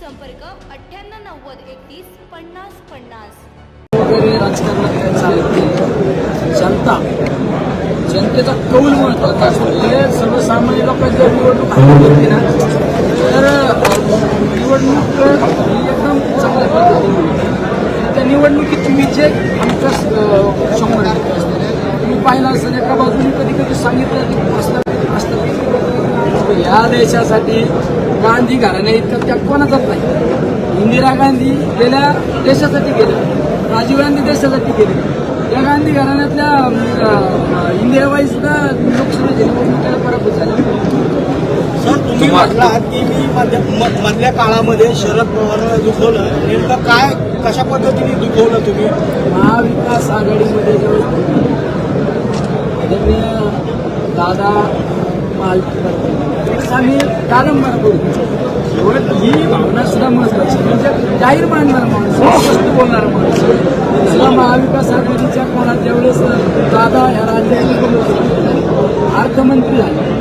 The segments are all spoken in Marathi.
संपर्क अठ्ठ्याण्णव नव्वद एकतीस पन्नास पन्नास. राजकारणात काय जनता जनतेचा कौल महत्त्वाचा असतो. हे सर्वसामान्य लोकांची जर निवडणूक हातात घेतली ना तर निवडणूक ही एकदम चांगल्या पद्धतीने त्या निवडणुकीची विजय जे आमच्या शंभर टक्के असते. तुम्ही पाहिलं असेल एका बाजूने कधी कधी सांगितलं की प्रस्तावित असतं या देशासाठी गांधी घराण्या इतकं त्या कोणाचाच नाही. इंदिरा गांधी गेल्या देशासाठी गेल्या राजीव गांधी देशासाठी गेले. या गांधी घराण्यातल्या इंदिराबाई सुद्धा लोकसभेच्या निवडणुकीला पराभूत झाल्या सर तुम्ही म्हटलात की मी मधल्या काळामध्ये शरद पवारांना दुखवलं. नेमकं काय कशा पद्धतीने दुखवलं तुम्ही? महाविकास आघाडीमध्ये जेव्हा आदरणीय दादा महाविकास आम्ही कादंबरा बोलतो. ही भावना सुद्धा महत्वाची म्हणजे जाहीर मांडणारा माणूस स्पष्ट बोलणारा माणूस. सुद्धा महाविकास आघाडीच्या काळात ज्यावेळेस दादा या राज्याचे अर्थमंत्री झाले.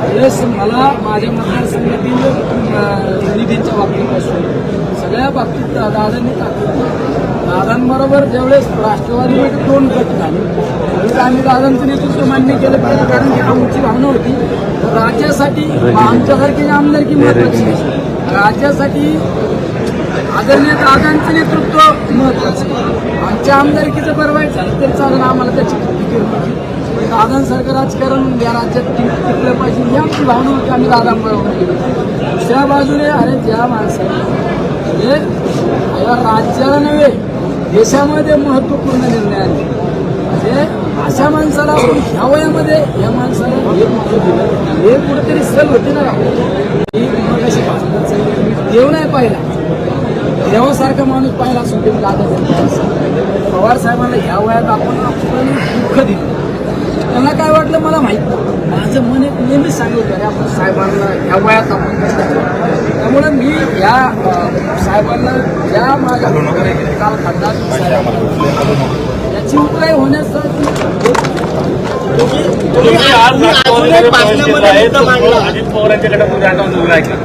त्यावेळेस मला माझ्या मतदारसंघातील अं, निधीच्या बाबतीपासून सगळ्या बाबतीत दादांनी टाकलं दादांबरोबर ज्यावेळेस राष्ट्रवादीमध्ये दोन गट झाले. त्यावेळेस आम्ही दादांचं नेतृत्व मान्य केलं पाहिजे कारण की आमची भावना होती राज्यासाठी आमच्यासारखी आमदारकी महत्वाची. राज्यासाठी आदरणीय दादांचं नेतृत्व महत्वाचं आमच्या आमदारकीचं झालं तरी चालेल आम्हाला त्याची. पण दादांसारखं राजकारण या राज्यात टिक- टिकलं पाहिजे ही आमची भावना होती आम्ही दादांबरोबर दुसऱ्या बाजूने अरे ज्या माणसाने म्हणजे या राज्याला नव्हे देशामध्ये महत्त्वपूर्ण निर्णय आले. म्हणजे अशा माणसाला आपण ह्या वयामध्ये या माणसाला हे दिलं. हे कुठेतरी सल होते ना. देव नाही पाहिला. देवासारखा माणूस पाहिला असून ते दादा पवार साहेबांना ह्या वयात आपण आपण दुःख दिलं. त्यांना काय वाटलं मला माहीत नाही. माझं मन एक नेहमीच सांगितलं अरे आपण साहेबांना ह्या वयात आपण. त्यामुळे मी या साहेबांना ज्या माझ्या काल खासदार याची उपाय होण्यासाठी तुम्ही आज अजून एक भाषणामध्ये मुद्दा मांडला अजित पवारांच्याकडे तुम्ही आता मुलगा आहे का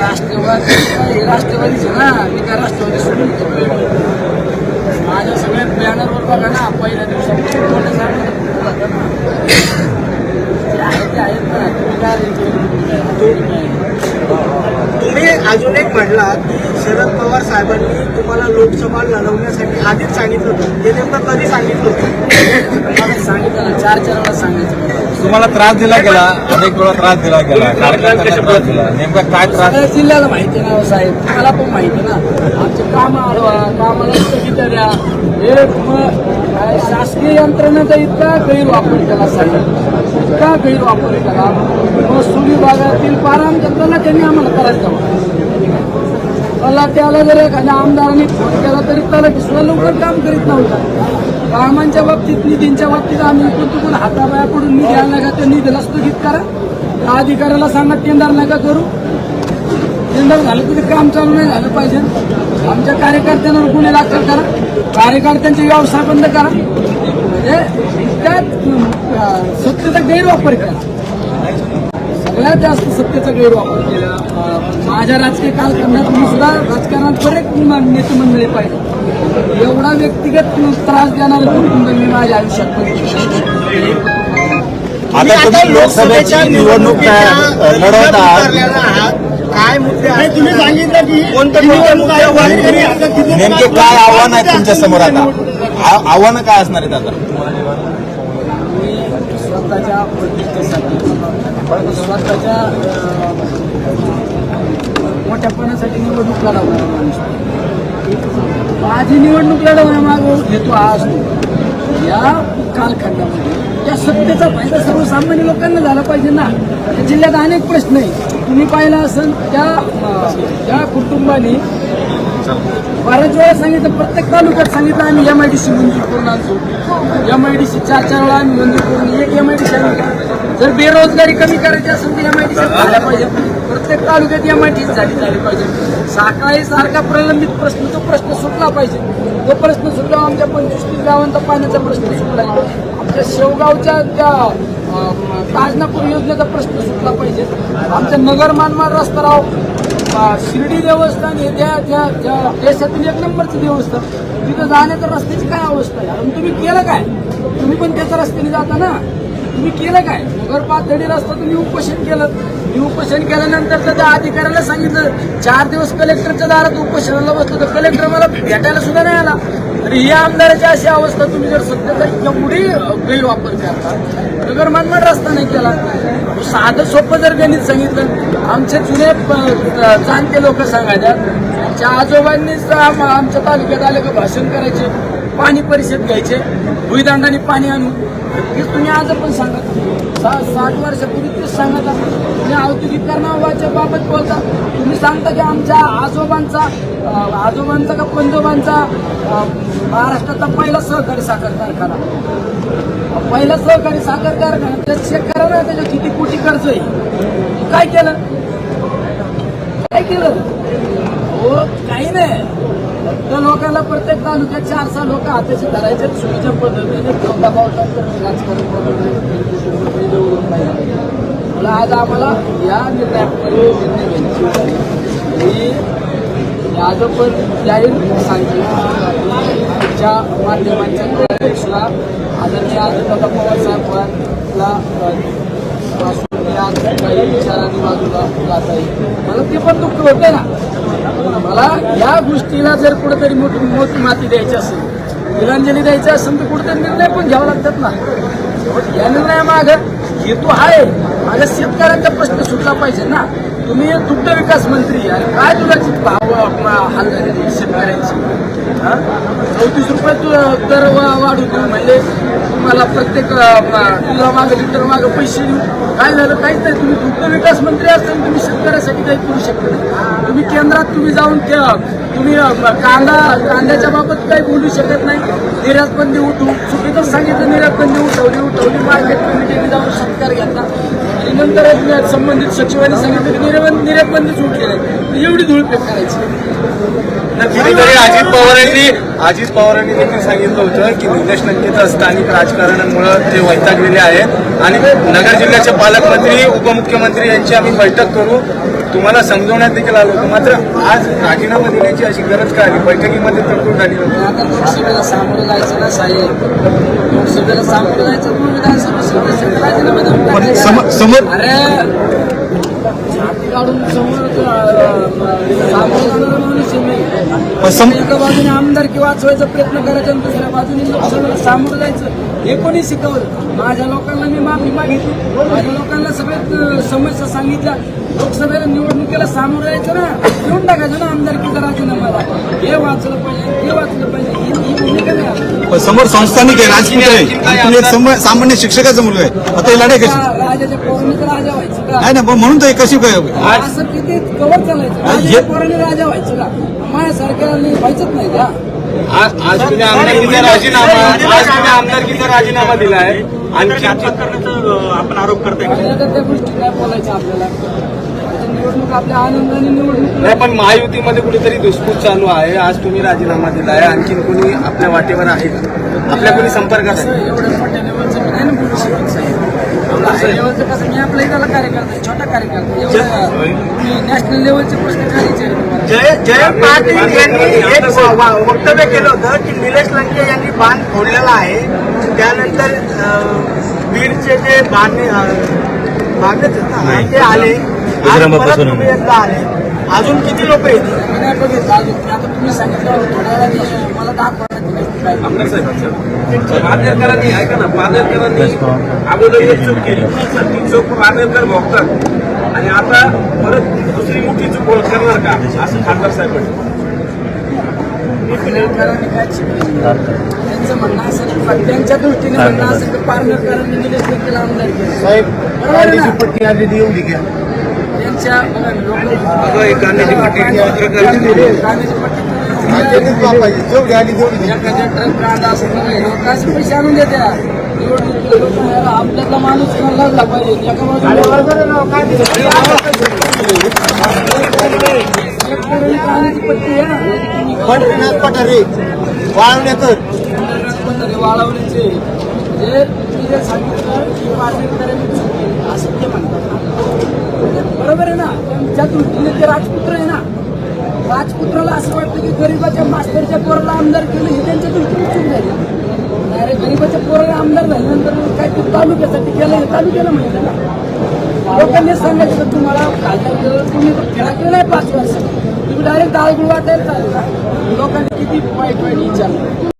राष्ट्रवादी हे राष्ट्रवादीचे ना मी काय राष्ट्रवादी सोडून गेलो. माझ्या सगळ्या बॅनरवर बघा ना पहिल्या दिवसापासून मोठ्या साहेबांचा फोटो होता ना. जे आहेत ते आहेत ना तुम्ही काय रे? तुम्ही अजून एक म्हटलात की शरद पवार साहेबांनी तुम्हाला लोकसभा लढवण्यासाठी आधीच सांगितलं होतं. ते नेमकं कधी सांगितलं होतं? मला सांगितलं ना चार चार वेळा सांगायचं तुम्हाला त्रास दिला गेला अनेक वेळा त्रास दिला गेला कार्यकर्त्यांना त्रास दिला नेमका काय त्रास? जिल्ह्याला माहिती आहे ना हो साहेब मला पण माहिती ना. आमचे काम आडवा कामाला स्थगित द्या. हे मग काय शासकीय यंत्रणेचा इतका गैरवापर केला साहेब. इतका गैरवापर केला महसूल विभागातील पाराम जनताला त्यांनी आम्हाला करायला हवं तलाट्याला जर एखाद्या आमदारांनी फोन केला तरी त्याला दुसरा लवकर काम करीत नव्हता. कामांच्या बाबतीत निधींच्या बाबतीत आम्ही इकडून तिकडून हाताबायाकडून निधी आणला का त्या निधीला स्थगित करा. त्या अधिकाऱ्याला सांगा टेंडर नका करू. टेंडर झालं तरी काम चालू नाही झालं पाहिजे. आमच्या कार्यकर्त्यांवर गुन्हे दाखल करा. कार्यकर्त्यांचे व्यवसाय बंद करा. म्हणजे त्यात सत्तेचा गैरवापर केला सगळ्यात जास्त सत्तेचा गैरवापर केला. माझ्या राजकीय कालखंडात मी सुद्धा राजकारणात बरेच नेते मंडळी पाहिजे एवढा व्यक्तिगत त्रास देणारे कुटुंब मी माझ्या आयुष्यात पाहिजे. तुम्ही आता लोकसभेच्या निवडणुकीच्या लढवत. आहात. काय मुद्दे आहेत? तुम्ही सांगितलं की कोणते कोणते मुद्दे नेमके काय आव्हान आहे तुमच्यासमोर आता? आ- आव्हानं काय असणार आहेत आता? मी स्वतःच्या प्रतिष्ठेसाठी स्वतःच्या अं, मोठ्यापणासाठी निवडणूक लढवणारा माणूस. माझी निवडणूक लढवण्यामागं हेतू हा असतो. या कालखंडामध्ये त्या सत्तेचा फायदा सर्वसामान्य लोकांना झाला पाहिजे ना. या जिल्ह्यात अनेक प्रश्न आहे तुम्ही पाहिलं असेल त्या त्या कुटुंबाने बऱ्याच वेळा सांगितलं प्रत्येक तालुक्यात सांगितलं आम्ही एम आय डी सी मंजूर करून आणतो. एम आय डी सी चार चार वेळा आम्ही मंजूर करून एक एम आय डी सी जर बेरोजगारी कमी करायची असेल तर एम आय डी सी झाल्या पाहिजे. प्रत्येक तालुक्यात एम आय डी सी झाली झाली पाहिजे. सकाळी सारखा प्रलंबित प्रश्न तो प्रश्न सुटला पाहिजे. तो प्रश्न सुटला आमच्या पंचवीस तीस गावांचा पाण्याचा प्रश्न सुटला. आमच्या शेवगावच्या त्या ताजनापूर योजनेचा प्रश्न सुटला पाहिजे. आमच्या नगर मानमाड रस्ता राव शिर्डी देवस्थान हे त्या त्या त्या देशातील एक नंबरचं देवस्थान तिथं जाण्याच्या रस्त्याची काय अवस्था आहे? आणि तुम्ही केलं काय? तुम्ही पण त्याच्या रस्त्याने जाता ना? तुम्ही केलं काय? नगर पातळी रस्ता तुम्ही उपोषण केलं. मी उपोषण केल्यानंतर तर त्या अधिकाऱ्याला सांगितलं चार दिवस कलेक्टरच्या दारात उपोषणाला बसलो तर कलेक्टर मला भेटायला सुद्धा नाही आला. तर ही आमदाराची अशी अवस्था तुम्ही जर सध्याचा एवढी गैरवापर करता नगर मनमाड रस्ता नाही केला. साधं सोपं जर गणित सांगितलं आमचे जुने प- जाणते लोक सांगायच्या आमच्या आजोबांनीच आमच्या तालुक्यात आले का भाषण करायचे पाणी परिषद घ्यायचे भुईदांडाने पाणी आणून हेच तुम्ही आज पण सांगत सा- साठ वर्षापूर्वी तेच सांगत आहात. तुम्ही औद्योगिकरणाच्या बाबत बोलता. तुम्ही सांगता की आमच्या आजोबांचा आजोबांचा का पंजोबांचा महाराष्ट्राचा पहिला सहकारी साखर कारखाना. पहिला सहकारी साखर कारखाना. त्यात शेतकऱ्यांना त्याच्या किती कोटी कर्ज आहे? काय केलं? काय केलं? हो काही नाही. त्या लोकांना प्रत्येक तालुक्यात चार सहा लोक हाताशी धरायचे चुकीच्या पद्धतीने दबाव राजकारण मला आज आम्हाला या निर्णयामध्ये निर्णय घ्यायची मी यादव पण जाहीर सांगितलं आमच्या माध्यमांच्या अध्यक्षला आदरणीय आदित्य पवार साहेबांना काही विचारांनी बाजूला जात आहे. मला ते पण दुःख होते ना. मला या गोष्टीला जर कुठेतरी मोठी मोठी माती द्यायची असेल तिलांजली द्यायची असेल तर कुठेतरी निर्णय पण घ्यावा लागतात ना. पण या निर्णयामागं हेतू आहे. माझ्या शेतकऱ्यांचा प्रश्न सुटला पाहिजे ना. तुम्ही दुग्ध विकास मंत्री आणि काय तुला भाव हाल झालेली शेतकऱ्यांची. चौतीस रुपये तू दर वाढू म्हणजे तुम्हाला प्रत्येक तुला मागे लिटर मागे पैसे देऊ. काय झालं? काहीच नाही. तुम्ही दुग्ध विकास मंत्री असताना तुम्ही शेतकऱ्यासाठी काही करू शकत नाही. तुम्ही केंद्रात तुम्ही जाऊन तुम्ही कांदा कांद्याच्या बाबत काही बोलू शकत नाही. निर्यात बंदी उठू चुकीचं सांगितलं निर्यात बंदी उठवली उठवली मार्केट कमिटीने जाऊन सत्कार घेतला. नंतर संबंधित सचिवांनी सांगितलं की निर्यात निर्यात बंदीच उठली नाही एवढी धुळपेट करायची कुठेतरी अजित पवारांनी अजित पवारांनी देखील सांगितलं होतं की निलेश लंकेचं स्थानिक राजकारणामुळे ते वैतागलेले आहेत. आणि नगर जिल्ह्याचे पालकमंत्री उपमुख्यमंत्री यांची आम्ही बैठक करू. तुम्हाला समजवण्यात देखील आलो होतं. मात्र आज राजीनामा देण्याची अशी गरज काय आली? बैठकीमध्ये तरतूद झाली नव्हती. आता लोकसभेला सामोरं जायचं ना साहेब? लोकसभेला सामोरं जायचं म्हणून विधानसभा सदस्यांना राजीनामा देऊन टाकायचं. अरे छाती काढून समोर. एका बाजूने आमदारकी वाचवायचा प्रयत्न करायचा दुसऱ्या बाजूने सामोरं जायचं हे कोणी शिकवलं? माझ्या लोकांना मी माफी मागितली. माझ्या लोकांना सगळ्यात समस्या सांगितल्या. लोकसभेला निवडणुकीला सामोरं जायचं ना देऊन टाकायचं ना आमदारकीचा राजीनामा हे वाचलं पाहिजे हे वाचलं पाहिजे ही भूमिका नाही समोर संस्थानिक आहे राजपूत आहे. सामान्य शिक्षकाचा मुलगा आहे. आता ही लढाई कशी? का राजाच्या पोरांनी तर राजा व्हायचं का? नाही ना म्हणून तर कशी काय असं किती कवर चालायचं? राजाच्या पोरांनी राजा व्हायचं का? माझ्यासारख्याला नाही व्हायचंच नाही का? आज आज तुम्ही आमदारकीचा राजीनामा आज तुम्ही आमदारकीचा राजीनामा दिलाय. आणखी आपण आरोप करताय त्या गोष्टी काय बोलायच्या आपल्याला? निवडणूक आपल्या आनंदाने निवडणूक नाही पण महायुतीमध्ये कुठेतरी धुसफूस चालू आहे. आज तुम्ही राजीनामा दिलाय. आणखीन कोणी आपल्या वाटेवर आहे? का आपल्या कोणी संपर्कात आहे? एवढं मोठ्या लेवलचं मी नाही ना बोलू शकत साहेब. एवढं लेवलचं कसं मी आपल्या इथला कार्यकर्ता आहे, छोटा कार्यकर्ता आहे. एवढं मी नॅशनल लेवलचे प्रश्न खालीचे आहेत. जय जयंत पाटील यांनी एक वक्तव्य केलं होतं की निलेश लंके यांनी बांध फोडलेला आहे. त्यानंतर बीडचे जे बांधणे ना ते आले. आज परत तुम्ही एकदा आले. अजून किती लोक येतील आता तुम्ही सांगितलं थोड्या मला साहेब पादरकरांनी ऐका ना पादरकरांनी अगोदर एक चूक केली. ती चूक पादरकर भोगतात. आणि आता परत दुसरी मोठी चूक करणार का? असं खासदार साहेब त्यांचं म्हणणं असेल त्यांच्या दृष्टीने म्हणणं असेल तर पारनेरकरांनी निलेश लंकेला आमदार केलं? पट्टी आलेली एवढी घ्या. त्यांच्या ही पट्टी जेवढी आली तेवढी कांदा असं पैसे आणून देत्या. निवडणुकीला आपल्यातला माणूस लागला पाहिजे एका बाजूला कांद्याची पट्टी आहे पठारे वाळवण्याकर वाळवण्याचे जे तुम्ही जे सांगितलं की पाटीलकरांनी असं ते म्हणतात बरोबर आहे ना? त्यांच्या दृष्टीने ते राजपुत्र आहे ना राजपुत्राला असं वाटतं की गरीबाच्या मास्तरच्या पोराला आमदार केलं ही त्यांच्या दृष्टीने चूक झाली अरे गरीबाच्या पोराला आमदार झाल्यानंतर काय तू तालुक्यासाठी केलं हे तालुक्याला माहिती ना लोकांनी सांगायचं तुम्हाला खासदार तुम्ही तो नाही पाच वर्ष तुम्ही डायरेक्ट दाळगुळ वाटायला चालू का लोकांनी किती वाईट वाईट विचारलं.